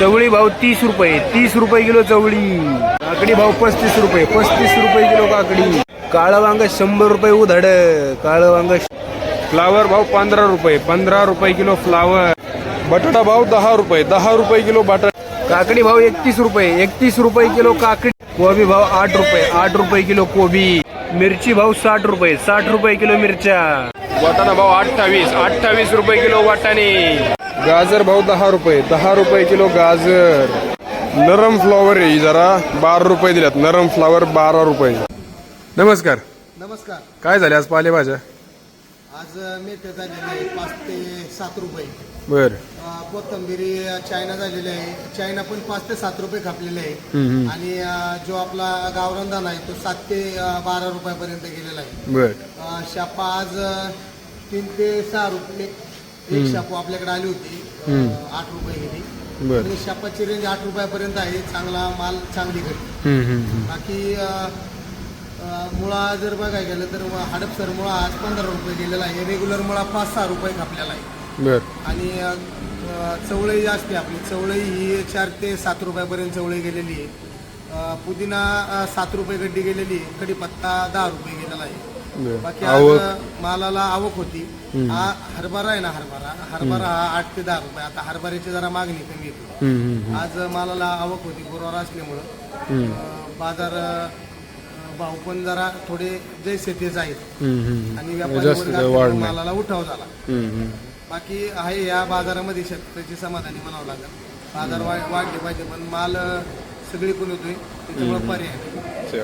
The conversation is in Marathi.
चवळी भाव तीस रुपये तीस रुपये किलो चवळी. काकडी भाव पस्तीस रुपये पस्तीस रुपये किलो काकडी. काळं वांग शंभर रुपये उधड काळं वांग फ्लावर भाव पंधरा रुपये पंधरा रुपये किलो फ्लावर. बटाटा भाव दहा रुपये दहा रुपये किलो बटाटा. काकडी भाव एकतीस रुपये एकतीस रुपये किलो काकडी. कोबी भाव आठ रुपये आठ रुपये किलो कोबी. मिरची भाव साठ रुपये साठ रुपये किलो मिरच्या. वाटाणा भाव अठ्ठावीस अठ्ठावीस रुपये किलो वाटाणे. गाजर भाव दहा रुपये दहा रुपये किलो गाजर. नरम फ्लॉवर आहे जरा बारा रुपये दिल्यात. नरम फ्लॉवर बारा रुपये. नमस्कार. नमस्कार. काय झाले आज पालेभाज्या? आज मेथ्या झालेले आहे पाच ते सात रुपये. बर. कोथिंबिरी चायना झालेली आहे. चायना पण पाच ते सात रुपये खापलेले आहे. आणि जो आपला गावरान दाणा आहे तो सात ते बारा रुपयापर्यंत गेलेला आहे. बर. शापा आज तीन ते सहा रुपये. एक शापू आपल्याकडे आली होती. अ, आठ रुपये गेली. बर. आणि शापाची रेंज आठ रुपयापर्यंत आहे. चांगला माल चांगली घडी. हम्म, हम्म, हम्म. बाकी अ, अ, मुळा जर बघायला गेलं तर हडपसर मुळा आज पंधरा रुपये गेलेला आहे. रेग्युलर मुळा पाच सहा रुपये खापलेला आहे. बर. आणि अ, अ, चवळई जास्त आहे आपली. चवळई ही चार ते सात रुपयापर्यंत चवळई गेलेली आहे. अ, पुदिना अ, सात रुपये गड्डी गेलेली आहे. कढीपत्ता दहा रुपये गेलेला आहे. बाकी आज मालाला आवक होती. हा हरभरा आहे ना हरभरा. हरभरा हा आठ ते दहा रुपये. आता हरभऱ्याची जरा मागणी कमी येते आज मालाला आवक होती गुरुवार असल्यामुळं. बाजार भाव पण जरा थोडे जैसे तेच आहेत. आणि जास्त व्यापारी. मालाला उठाव झाला. बाकी आहे या बाजारामध्ये शेतकऱ्याची समाधानी म्हणावं लागेल. बाजार वाढ वाढले पाहिजे पण माल अ, सगळीकडून येतोय त्याच्यामुळे पर्याय धन्यवाद.